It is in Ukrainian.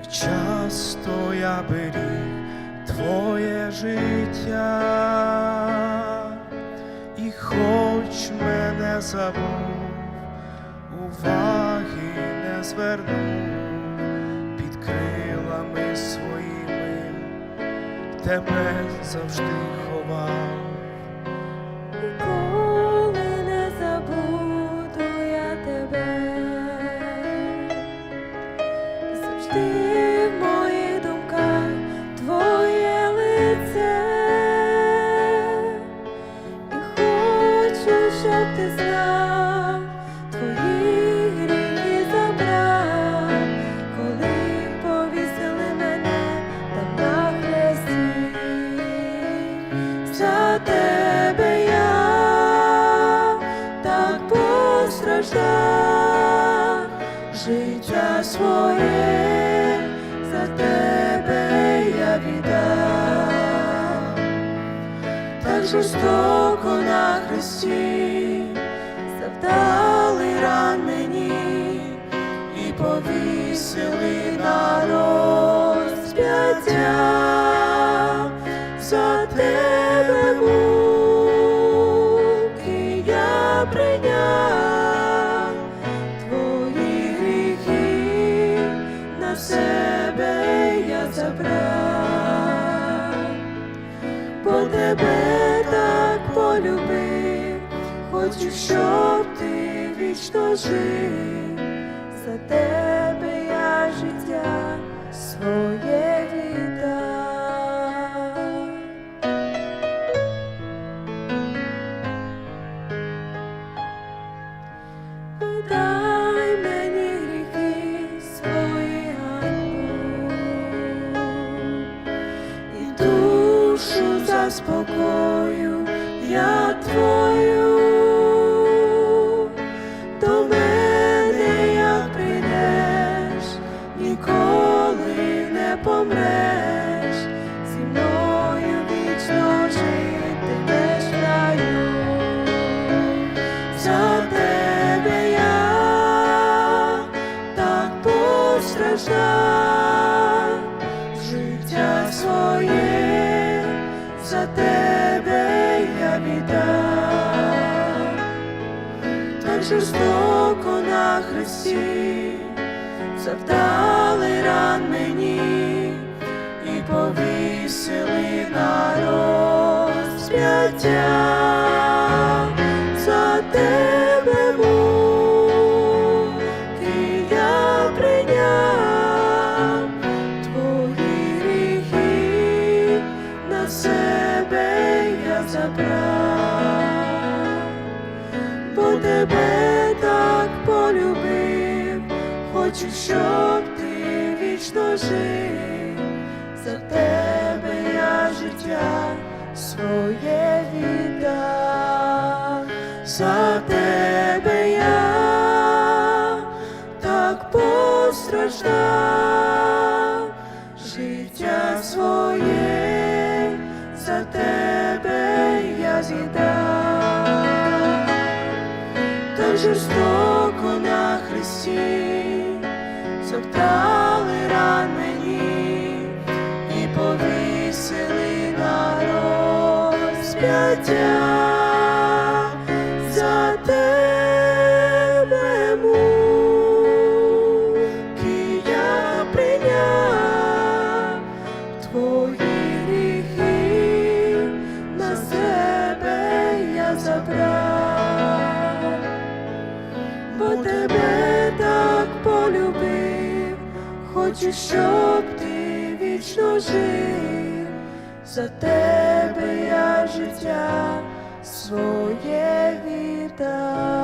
часто я беріг твоє життя, і хоч мене забув, уваги не звернув під крилами своїми, тебе завжди ховав. Ніколи життя своє за тебе я віддав, так жорстоко на хресті повісили на розп'яття. За тебе муки я прийняв твої гріхи. На себе я забрав, бо тебе так полюбив, хочу, щоб ти вічно жив, за тебе Дай мені гріхи свої і душу заспокою я твою, до мене як прийдеш, ніколи тебе я біда, так жорстоко на хресті завдали ран мені і повісили на розп'яття. За тебе хочу, щоб ти вічно жив, за тебе я життя своє віддав, за тебе я так постраждав, життя своє за тебе я з'їдав, так жорстоко на хресті завдали ран мені і повісили на розп'яття хочу, щоб ти вічно жив, за тебе я життя своє віддав.